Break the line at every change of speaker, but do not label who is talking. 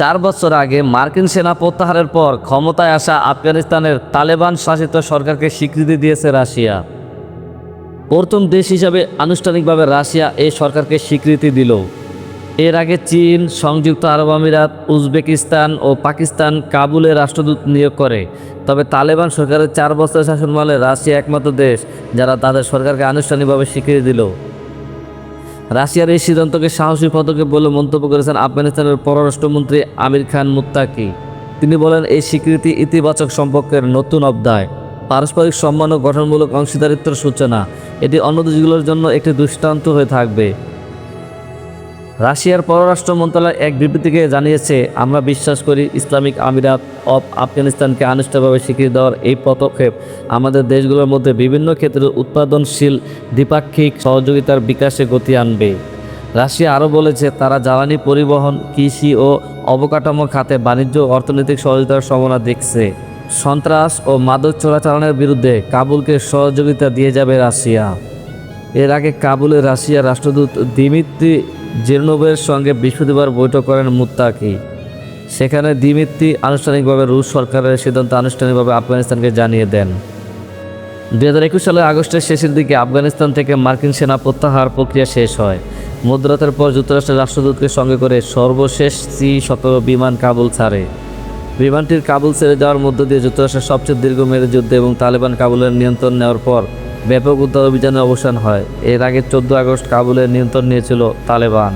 চার বছর আগে মার্কিন সেনা প্রত্যাহারের পর ক্ষমতায় আসা আফগানিস্তানের তালেবান শাসিত সরকারকে স্বীকৃতি দিয়েছে রাশিয়া। প্রথম দেশ হিসাবে আনুষ্ঠানিকভাবে রাশিয়া এই সরকারকে স্বীকৃতি দিল। এর আগে চীন, সংযুক্ত আরব আমিরাত, উজবেকিস্তান ও পাকিস্তান কাবুলে রাষ্ট্রদূত নিয়োগ করে। তবে তালেবান সরকারের চার বছর শাসনকালে রাশিয়া একমাত্র দেশ যারা তাদের সরকারকে আনুষ্ঠানিকভাবে স্বীকৃতি দিল। রাশিয়ার এই সিদ্ধান্তকে সাহসী পদক্ষেপ বলে মন্তব্য করেছেন আফগানিস্তানের পররাষ্ট্রমন্ত্রী আমির খান মুত্তাকি। তিনি বলেন, এই স্বীকৃতি ইতিবাচক সম্পর্কের নতুন অধ্যায়। পারস্পরিক সম্মান ও গঠনমূলক অংশীদারিত্বের সূচনা। এটি অন্য দেশগুলোর জন্য একটি দৃষ্টান্ত হয়ে থাকবে। রাশিয়ার পররাষ্ট্র মন্ত্রণালয় এক বিবৃতিকে জানিয়েছে, আমরা বিশ্বাস করি ইসলামিক আমিরাত অফ আফগানিস্তানকে আনুষ্ঠানিকভাবে স্বীকৃতি দেওয়ার এই পদক্ষেপ আমাদের দেশগুলোর মধ্যে বিভিন্ন ক্ষেত্রে উৎপাদনশীল দ্বিপাক্ষিক সহযোগিতার বিকাশে গতি আনবে। রাশিয়া আরও বলেছে, তারা জ্বালানি পরিবহন, কৃষি ও অবকাঠামো খাতে বাণিজ্য অর্থনৈতিক সহযোগিতার সম্ভাবনা দেখছে। সন্ত্রাস ও মাদক চোরাচালানের বিরুদ্ধে কাবুলকে সহযোগিতা দিয়ে যাবে রাশিয়া। এর আগে কাবুলে রাশিয়ার রাষ্ট্রদূত দিমিত্রি জেরনোভের সঙ্গে বৃহস্পতিবার বৈঠক করেন মুত্তাকি। সেখানে দিমিত্রি আনুষ্ঠানিকভাবে রুশ সরকারের সিদ্ধান্ত আনুষ্ঠানিকভাবে আফগানিস্তানকে জানিয়ে দেন। দুই হাজার একুশ সালের আগস্টের শেষের দিকে আফগানিস্তান থেকে মার্কিন সেনা প্রত্যাহার প্রক্রিয়া শেষ হয়। মধ্যরাতের পর যুক্তরাষ্ট্রের রাষ্ট্রদূতকে সঙ্গে করে সর্বশেষ সি সতেরো বিমান কাবুল ছাড়ে। বিমানটির কাবুল ছেড়ে যাওয়ার মধ্য দিয়ে যুক্তরাষ্ট্রের সবচেয়ে দীর্ঘমেয়াদী যুদ্ধ এবং তালেবান কাবুলের নিয়ন্ত্রণ নেওয়ার পর ব্যাপক উদ্ধার অভিযানের অবসান হয়। এর আগে চোদ্দ আগস্ট কাবুলের নিয়ন্ত্রণ নিয়েছিল তালেবান।